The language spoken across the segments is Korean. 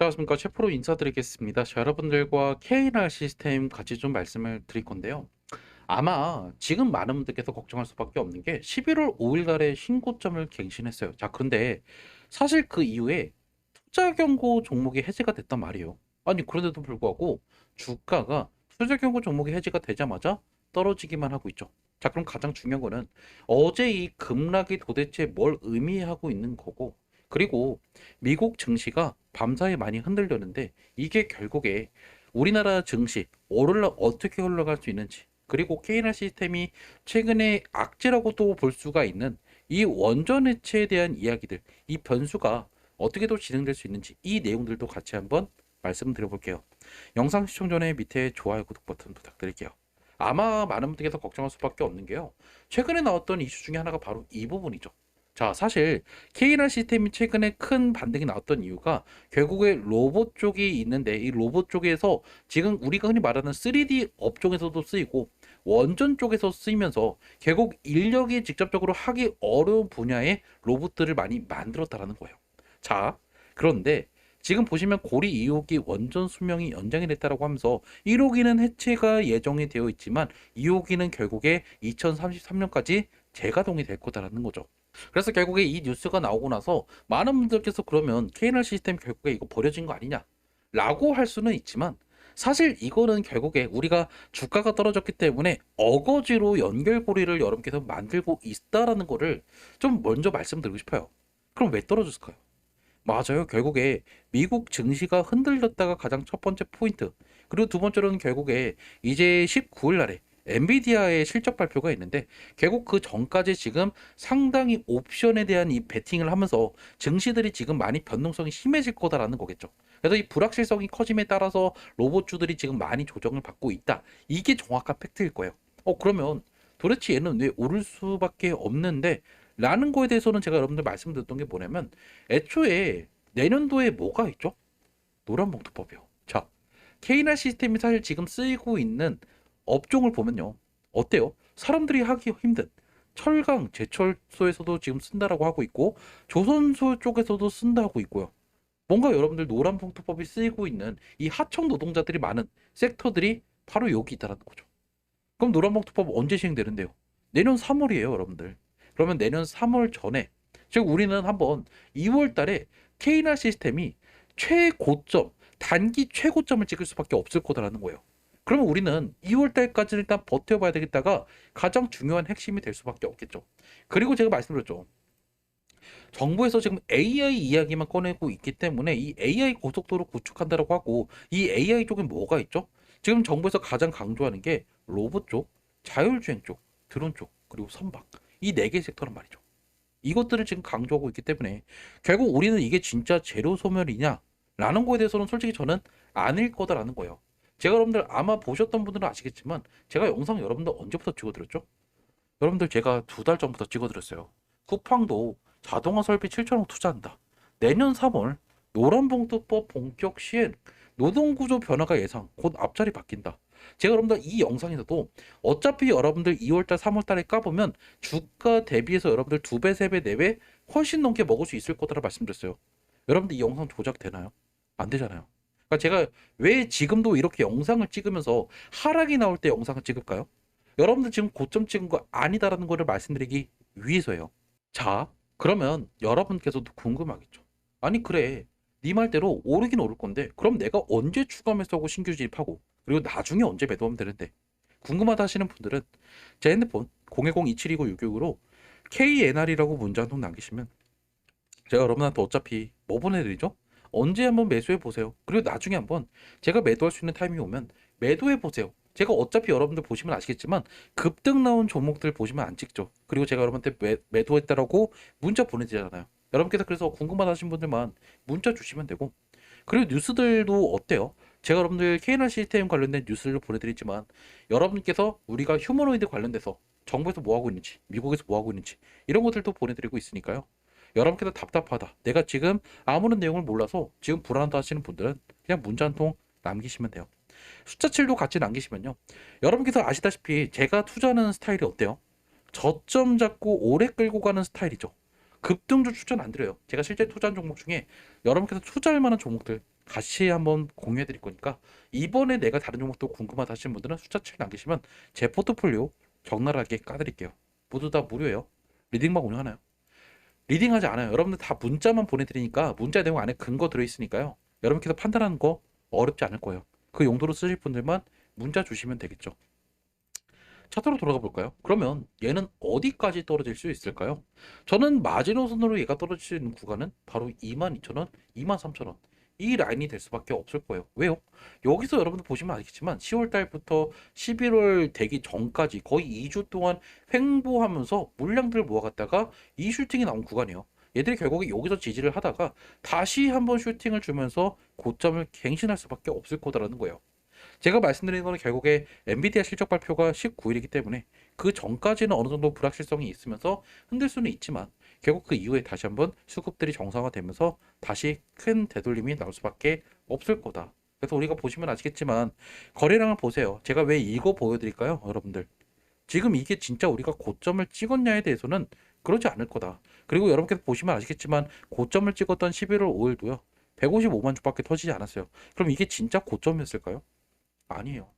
안녕하십니까. 셰프로 인사드리겠습니다. 자, 여러분들과 K날 시스템 같이 좀 말씀을 드릴 건데요. 아마 지금 많은 분들께서 걱정할 수밖에 없는 게 11월 5일 날에 신고점을 갱신했어요. 자, 그런데 사실 그 이후에 투자 경고 종목이 해제가 됐단 말이에요. 아니, 그런데도 불구하고 주가가 투자 경고 종목이 해제가 되자마자 떨어지기만 하고 있죠. 자, 그럼 가장 중요한 거는 어제 이 급락이 도대체 뭘 의미하고 있는 거고, 그리고 미국 증시가 밤사이 많이 흔들렸는데 이게 결국에 우리나라 증시 오늘날 어떻게 흘러갈 수 있는지 그리고 K날 시스템이 최근에 악재라고 또볼 수가 있는 이 원전 해체에 대한 이야기들 이 변수가 어떻게 또 진행될 수 있는지 이 내용들도 같이 한번 말씀드려볼게요. 영상 시청 전에 밑에 좋아요 구독 버튼 부탁드릴게요. 아마 많은 분들께서 걱정할 수밖에 없는 게요. 최근에 나왔던 이슈 중에 하나가 바로 이 부분이죠. 자, 사실 K날 시스템이 최근에 큰 반등이 나왔던 이유가 결국에 로봇 쪽이 있는데 이 로봇 쪽에서 지금 우리가 흔히 말하는 3D 업종에서도 쓰이고 원전 쪽에서 쓰이면서 결국 인력이 직접적으로 하기 어려운 분야의 로봇들을 많이 만들었다라는 거예요. 자, 그런데 지금 보시면 고리 2호기 원전 수명이 연장이 됐다라고 하면서 1호기는 해체가 예정이 되어 있지만 2호기는 결국에 2033년까지 재가동이 될 거다라는 거죠. 그래서 결국에 이 뉴스가 나오고 나서 많은 분들께서 그러면 KNR 시스템 결국에 이거 버려진 거 아니냐? 라고 할 수는 있지만 사실 이거는 결국에 우리가 주가가 떨어졌기 때문에 어거지로 연결고리를 여러분께서 만들고 있다라는 거를 좀 먼저 말씀드리고 싶어요. 그럼 왜 떨어졌을까요? 맞아요. 결국에 미국 증시가 흔들렸다가 가장 첫 번째 포인트. 그리고 두 번째로는 결국에 이제 19일 날에 엔비디아의 실적 발표가 있는데 결국 그 전까지 지금 상당히 옵션에 대한 이 베팅을 하면서 증시들이 지금 많이 변동성이 심해질 거다라는 거겠죠. 그래서 이 불확실성이 커짐에 따라서 로봇주들이 지금 많이 조정을 받고 있다. 이게 정확한 팩트일 거예요. 어 그러면 도대체 얘는 왜 오를 수밖에 없는데 라는 거에 대해서는 제가 여러분들 말씀드렸던 게 뭐냐면 애초에 내년도에 뭐가 있죠? 노란봉투법이요. 자, K나 시스템이 사실 지금 쓰이고 있는 업종을 보면요. 어때요? 사람들이 하기 힘든 철강, 제철소에서도 지금 쓴다라고 하고 있고 조선소 쪽에서도 쓴다고 있고요. 뭔가 여러분들 노란 봉투법이 쓰이고 있는 이 하청 노동자들이 많은 섹터들이 바로 여기 있다라는 거죠. 그럼 노란 봉투법 언제 시행되는데요? 내년 3월이에요, 여러분들. 그러면 내년 3월 전에 즉 우리는 한번 2월 달에 K나 시스템이 최고점, 단기 최고점을 찍을 수밖에 없을 거다라는 거예요. 그러면 우리는 2월 달까지는 일단 버텨봐야 되겠다가 가장 중요한 핵심이 될 수밖에 없겠죠. 그리고 제가 말씀드렸죠. 정부에서 지금 AI 이야기만 꺼내고 있기 때문에 이 AI 고속도로 구축한다라고 하고 이 AI 쪽에 뭐가 있죠? 지금 정부에서 가장 강조하는 게 로봇 쪽, 자율주행 쪽, 드론 쪽, 그리고 선박 이 네 개 섹터란 말이죠. 이것들을 지금 강조하고 있기 때문에 결국 우리는 이게 진짜 재료 소멸이냐? 라는 거에 대해서는 솔직히 저는 아닐 거다라는 거예요. 제가 여러분들 아마 보셨던 분들은 아시겠지만 제가 영상 여러분들 언제부터 찍어드렸죠? 여러분들 제가 두 달 전부터 찍어드렸어요. 쿠팡도 자동화 설비 7천억 투자한다. 내년 3월 노란봉투법 본격 시행, 노동구조 변화가 예상, 곧 앞자리 바뀐다. 제가 여러분들 이 영상에서도 어차피 여러분들 2월달, 3월달에 까보면 주가 대비해서 여러분들 두 배, 세 배, 네배 훨씬 넘게 먹을 수 있을 거다라 말씀드렸어요. 여러분들 이 영상 조작되나요? 안 되잖아요. 그러니까 제가 왜 지금도 이렇게 영상을 찍으면서 하락이 나올 때 영상을 찍을까요? 여러분들 지금 고점 찍은 거 아니다라는 거를 말씀드리기 위해서요. 자, 그러면 여러분께서도 궁금하겠죠. 아니 그래, 네 말대로 오르긴 오를 건데 그럼 내가 언제 추가 매수하고 신규 진입하고 그리고 나중에 언제 매도하면 되는데 궁금하다 하시는 분들은 제 핸드폰 010-2729-666으로 KNR이라고 문자 한통 남기시면 제가 여러분한테 어차피 뭐 보내드리죠? 언제 한번 매수해 보세요. 그리고 나중에 한번 제가 매도할 수 있는 타이밍이 오면 매도해 보세요. 제가 어차피 여러분들 보시면 아시겠지만 급등 나온 종목들 보시면 안 찍죠. 그리고 제가 여러분한테 매, 매도했다라고 문자 보내드리잖아요. 여러분께서 그래서 궁금하다 하신 분들만 문자 주시면 되고 그리고 뉴스들도 어때요? 제가 여러분들 KNR 시스템 관련된 뉴스를 보내드리지만 여러분께서 우리가 휴머노이드 관련돼서 정부에서 뭐 하고 있는지 미국에서 뭐 하고 있는지 이런 것들도 보내드리고 있으니까요. 여러분께서 답답하다. 내가 지금 아무런 내용을 몰라서 지금 불안하다 하시는 분들은 그냥 문자 한 통 남기시면 돼요. 숫자 7도 같이 남기시면요. 여러분께서 아시다시피 제가 투자하는 스타일이 어때요? 저점 잡고 오래 끌고 가는 스타일이죠. 급등주 추천 안 드려요. 제가 실제 투자한 종목 중에 여러분께서 투자할 만한 종목들 같이 한번 공유해 드릴 거니까 이번에 내가 다른 종목도 궁금하다 하시는 분들은 숫자 7 남기시면 제 포트폴리오 적나라하게 까드릴게요. 모두 다 무료예요. 리딩방 운영하나요? 리딩하지 않아요. 여러분들 다 문자만 보내드리니까 문자 내용 안에 근거 들어있으니까요. 여러분께서 판단하는 거 어렵지 않을 거예요. 그 용도로 쓰실 분들만 문자 주시면 되겠죠. 차트로 돌아가 볼까요? 그러면 얘는 어디까지 떨어질 수 있을까요? 저는 마지노선으로 얘가 떨어지는 구간은 바로 22,000원, 23,000원 이 라인이 될 수밖에 없을 거예요. 왜요? 여기서 여러분들 보시면 알겠지만 10월 달부터 11월 되기 전까지 거의 2주 동안 횡보하면서 물량들을 모아갔다가 이 슈팅이 나온 구간이에요. 얘들이 결국에 여기서 지지를 하다가 다시 한번 슈팅을 주면서 고점을 갱신할 수밖에 없을 거다라는 거예요. 제가 말씀드리는 거는 결국에 엔비디아 실적 발표가 19일이기 때문에 그 전까지는 어느 정도 불확실성이 있으면서 흔들 수는 있지만 결국 그 이후에 다시 한번 수급들이 정상화되면서 다시 큰 되돌림이 나올 수밖에 없을 거다. 그래서 우리가 보시면 아시겠지만 거래량을 보세요. 제가 왜 이거 보여드릴까요, 여러분들? 지금 이게 진짜 우리가 고점을 찍었냐에 대해서는 그러지 않을 거다. 그리고 여러분께서 보시면 아시겠지만 고점을 찍었던 11월 5일도요. 155만 주밖에 터지지 않았어요. 그럼 이게 진짜 고점이었을까요? 아니에요.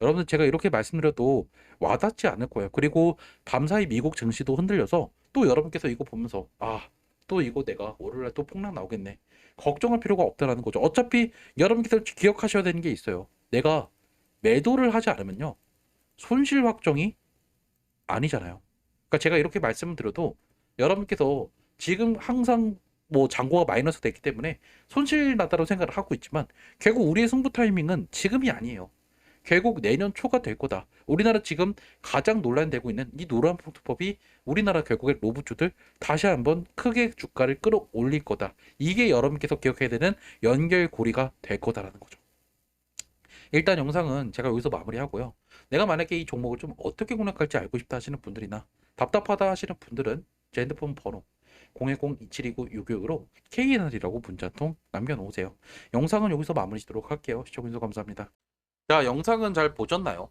여러분들 제가 이렇게 말씀드려도 와닿지 않을 거예요. 그리고 밤사이 미국 증시도 흔들려서 또 여러분께서 이거 보면서 아, 또 이거 내가 월요일에 또 폭락 나오겠네. 걱정할 필요가 없다라는 거죠. 어차피 여러분께서 기억하셔야 되는 게 있어요. 내가 매도를 하지 않으면요. 손실 확정이 아니잖아요. 그러니까 제가 이렇게 말씀을 드려도 여러분께서 지금 항상 뭐 잔고가 마이너스 됐기 때문에 손실 났다고 생각을 하고 있지만 결국 우리의 승부 타이밍은 지금이 아니에요. 결국 내년 초가 될 거다. 우리나라 지금 가장 논란되고 있는 이 노란 포트법이 우리나라 결국에 로봇주들 다시 한번 크게 주가를 끌어올릴 거다. 이게 여러분께서 기억해야 되는 연결고리가 될 거다라는 거죠. 일단 영상은 제가 여기서 마무리하고요. 내가 만약에 이 종목을 좀 어떻게 공략할지 알고 싶다 하시는 분들이나 답답하다 하시는 분들은 제 핸드폰 번호 010-2729-666으로 KNR이라고 문자 한통 남겨놓으세요. 영상은 여기서 마무리 짓도록 할게요. 시청해주셔서 감사합니다. 자, 영상은 잘 보셨나요?